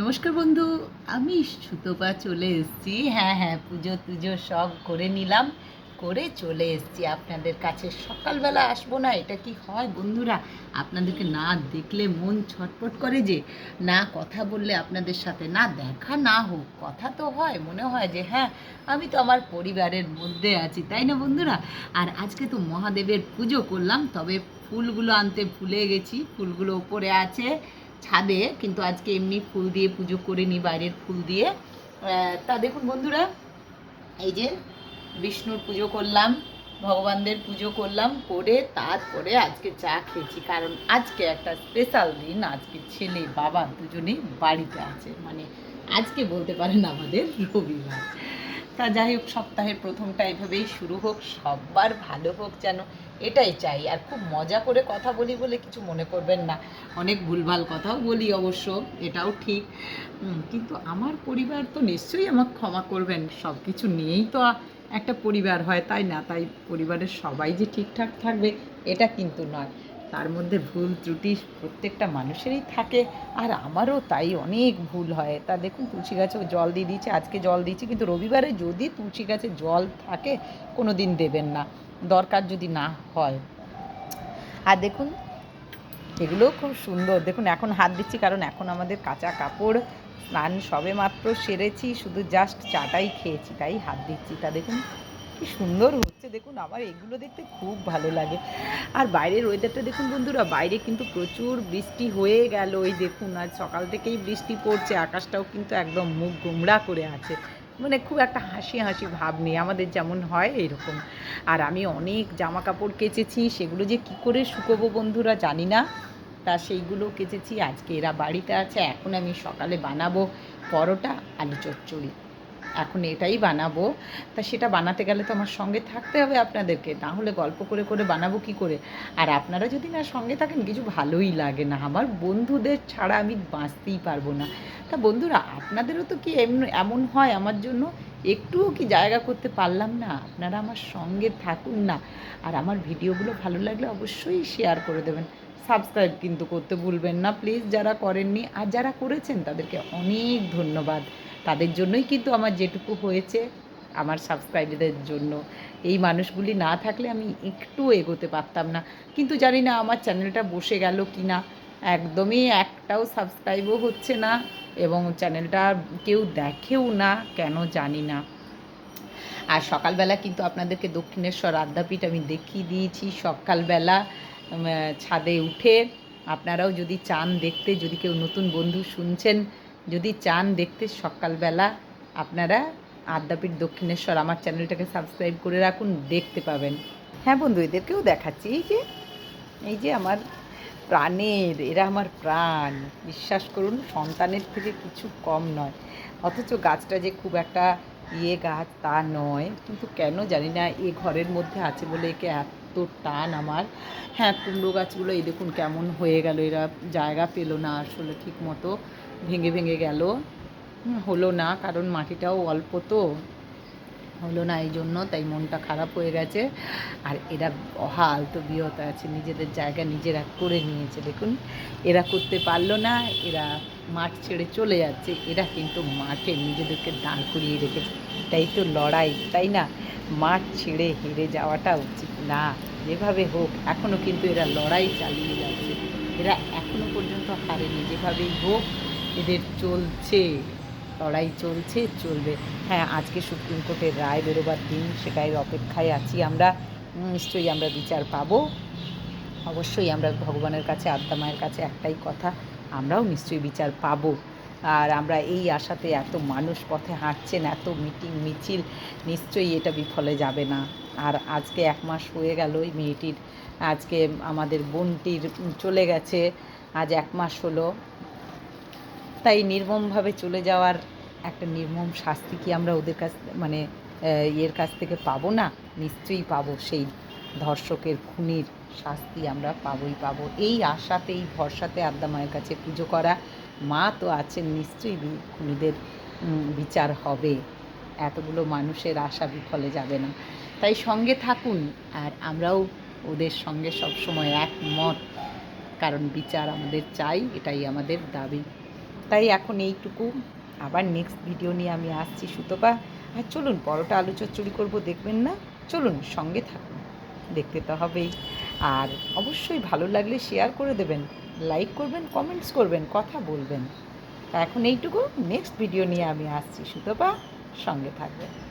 নমস্কার বন্ধু, আমি সুতপা চলে এসেছি। হ্যাঁ হ্যাঁ পুজো টুজো সব করে নিলাম, করে চলে এসেছি। আপনাদের কাছে সকালবেলা আসব না, এটা কি হয় বন্ধুরা? আপনাদেরকে না দেখলে মন ছটফট করে যে, না কথা বললে আপনাদের সাথে না দেখা না হোক, কথা তো হয়, মনে হয় যে হ্যাঁ আমি তো আমার পরিবারের মধ্যে আছি, তাই না বন্ধুরা? আর আজকে তো মহাদেবের পুজো করলাম, তবে ফুলগুলো আনতে ভুলে গেছি, ফুলগুলো ওপরে আছে। ছাদে, কিন্তু আজকে এমনি ফুল দিয়ে পুজো করে নি, বাইরের ফুল দিয়ে। তা দেখুন বন্ধুরা, এই যে বিষ্ণুর পুজো করলাম, ভগবানদের পুজো করলাম, করে তারপরে আজকে চা খেয়েছি, কারণ আজকে একটা স্পেশাল দিন, আজকে ছেলে বাবা দুজনেই বাড়িতে আছে মানে আজকে বলতে পারেন আমাদের রবিবার। তা যাই হোক, সপ্তাহের প্রথমটা এভাবেই শুরু হোক সবার ভালো হোক যেন এটাই চাই। আর খুব মজা করে কথা বলি বলে কিছু মনে করবেন না। অনেক ভুলভাল কথাও বলি অবশ্য, এটাও ঠিক। কিন্তু আমার পরিবার তো নিশ্চয়ই আমাকে ক্ষমা করবেন। সব কিছু নিয়েই তো একটা পরিবার হয়, তাই না? তাই পরিবারের সবাই যে ঠিকঠাক থাকবে, এটা কিন্তু নয়। তার মধ্যে ভুল, ত্রুটি প্রত্যেকটা মানুষেরই থাকে। আর আমারও তাই অনেক ভুল হয়। তা দেখুন, তুলসী গাছেও জল দিয়ে দিয়েছে, আজকে জল দিয়েছি। কিন্তু রবিবারে যদি তুলসী গাছে জল থাকে কোনো দিন দেবেন না। দরকার যদি না হয়। আর দেখুন, এগুলোও খুব সুন্দর। দেখুন, এখন হাত দিচ্ছি কারণ এখন আমাদের কাঁচা কাপড়, স্নান সবে মাত্র সেরেছি, শুধু জাস্ট চাটাই খেয়েছি, তাই হাত দিচ্ছি। তা দেখুন, কি সুন্দর হচ্ছে। দেখুন, আমার এগুলো দেখতে খুব ভালো লাগে। আর বাইরের ওয়েদারটা দেখুন বন্ধুরা, বাইরে কিন্তু প্রচুর বৃষ্টি হয়ে গেল। ওই দেখুন, আজ সকাল থেকেই বৃষ্টি পড়ছে, আকাশটাও কিন্তু একদম মুখ গুমড়া করে আছে। মানে খুব একটা হাসি হাসি ভাব নেই। আমাদের যেমন হয় এরকম। আর আমি অনেক জামা কাপড় কেচেছি, সেগুলো যে কি করে শুকোবো বন্ধুরা জানি না। তা সেইগুলো কেচেছি, আজকে এরা বাড়িতে আছে, এখন আমি সকালে বানাবো পরোটা, আলু চচ্চড়ি। এখন এটাই বানাবো। তা সেটা বানাতে গেলে তো আমার সঙ্গে থাকতে হবে আপনাদেরকে। না হলে গল্প করে করে বানাবো কি করে? আর আপনারা যদি না সঙ্গে থাকেন, কিছু ভালোই লাগে না। আমার বন্ধুদের ছাড়া আমি বাঁচতেই পারব না। তা বন্ধুরা, আপনাদেরও তো কি এমন এমন হয় আমার জন্য? একটুও কি জায়গা করতে পারলাম না? আপনারা আমার সঙ্গে থাকুন না। আর আমার ভিডিওগুলো ভালো লাগলে অবশ্যই শেয়ার করে দেবেন। সাবস্ক্রাইব কিন্তু করতে ভুলবেন না। প্লিজ যারা করেননি, আর যারা করেছেন, তাদেরকে অনেক ধন্যবাদ। তাদের জন্যই কিন্তু আমার যেটুকু হয়েছে, আমার সাবস্ক্রাইবারদের জন্য। এই মানুষগুলি না থাকলে আমি একটু এগোতে পারতাম না। কিন্তু জানি না আমার চ্যানেলটা বসে গেল কি না একদমই একটাও সাবস্ক্রাইবও হচ্ছে না এবং চ্যানেলটা কেউ দেখেও না, কেন জানি না। আর সকালবেলা কিন্তু আপনাদেরকে দক্ষিণেশ্বর আদ্যাপীঠ আমি দেখিয়ে দিয়েছি। সকালবেলা ছাদে উঠে আপনারাও যদি চান দেখতে, যদি কেউ নতুন বন্ধু শুনছেন যদি চান দেখতে সকালবেলা, আপনারা আদ্যাপীঠ দক্ষিণেশ্বর আমার চ্যানেলটাকে সাবস্ক্রাইব করে রাখুন, দেখতে পাবেন। হ্যাঁ বন্ধু, এদেরকেও দেখাচ্ছি, এই যে এই যে আমার প্রাণের, এরা আমার প্রাণ। বিশ্বাস করুন, সন্তানের থেকে কিছু কম নয়। অথচ গাছটা যে খুব একটা ইয়ে গাছ তা নয়। কিন্তু কেন জানি না, এ ঘরের মধ্যে আছে বলে একে এত টান আমার। হ্যাঁ কুমড়ো গাছগুলো, এই দেখুন কেমন হয়ে গেল, এরা জায়গা পেল না আসলে ঠিক মতো ভেঙে ভেঙে গেল। হলো না, কারণ মাটিটাও অল্প তো। হলো না এই জন্য, তাই মনটা খারাপ হয়ে গেছে। আর এরা অহাল তো বিহত আছে। নিজেদের জায়গা নিজেরা করে নিয়েছে, দেখুন। এরা করতে পারল না, এরা মাঠ ছেড়ে চলে যাচ্ছে। এরা কিন্তু মাঠে নিজেদেরকে দাঁড় করিয়ে রেখেছে। তাই তো লড়াই, তাই না? মাঠ ছেড়ে হেরে যাওয়াটা উচিত না। যেভাবে হোক এখনও কিন্তু এরা লড়াই চালিয়ে যাচ্ছে। এরা এখনও পর্যন্ত হারেনি। যেভাবেই হোক এদের চলছে, লড়াই চলছে, চলবে। হ্যাঁ আজকে সুপ্রিম কোর্টের রায় বেরোবার দিন, সেটাই অপেক্ষায় আছি আমরা। নিশ্চয়ই আমরা বিচার পাবো। অবশ্যই আমরা ভগবানের কাছে, আদ্যা মায়ের কাছে একটাই কথা, আমরাও নিশ্চয়ই বিচার পাবো। আর আমরা এই আশাতে এত মানুষ পথে হাঁটছেন, এত মিটিং, মিছিল, নিশ্চয়ই এটা বিফলে যাবে না। আর আজকে এক মাস হয়ে গেল ওই মেয়েটির, আজকে আমাদের বোনটির চলে গেছে, আজ এক মাস হলো। তাই নির্মমভাবে চলে যাওয়ার একটা নির্মম শাস্তি কি আমরা ওদের কাছ মানে ইয়ের কাছ থেকে পাবো না? নিশ্চয়ই পাবো। সেই ধর্ষকের খুনির শাস্তি আমরা পাবই, পাবো। এই আশাতে এই ভরসাতে আদ্যা মায়ের কাছে পুজো করা। মা তো আছেন, নিশ্চয়ই খুনিদের বিচার হবে। এতগুলো মানুষের আশা বিফলে যাবে না। তাই সঙ্গে থাকুন, আর আমরাও ওদের সঙ্গে সবসময় একমত। কারণ বিচার আমাদের চাই, এটাই আমাদের দাবি। তাই এখন এইটুকু। আবার নেক্সট ভিডিও নিয়ে আমি আসছি সুতপা। আর চলুন, পরোটা আলু চচ্চড়ি করব, দেখবেন না? চলুন, সঙ্গে থাকুন। দেখতে তো হবেই। আর অবশ্যই ভালো লাগলে শেয়ার করে দেবেন। লাইক করবেন কমেন্টস করবেন, কথা বলবেন। তা এখন এইটুকু। নেক্সট ভিডিও নিয়ে আমি আসছি সুতপা। সঙ্গে থাকবেন।